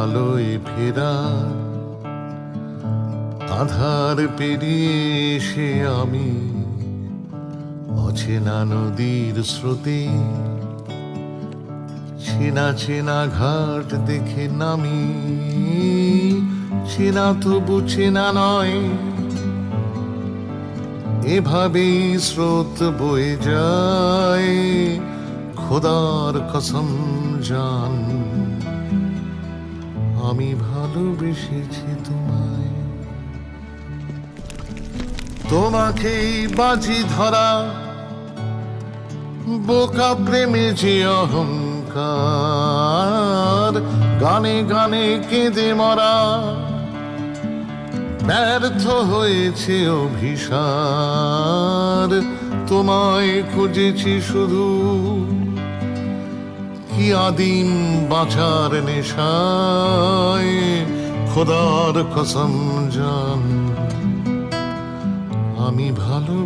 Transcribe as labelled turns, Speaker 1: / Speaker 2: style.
Speaker 1: আলোয় ফেরা। আধার পেরিয়ে আমি অচেনা নদীর স্রোতে চেনা চেনা ঘাট দেখে নামি। চেনা তবু চেনা নয়, এভাবেই স্রোত বয়ে যায়। খোদার কসম জান আমি ভালোবেসেছি তোমায়। তোমাকেই বাজি ধরা, বোকা প্রেমে যে অহংকার, গানে গানে কেঁদে মরা। ব্যর্থ হয়েছে অভিসার, তোমায় খুঁজেছি শুধু। কি আদিম বাঁচার নেশায়? খোদার কসম জান আমি ভালো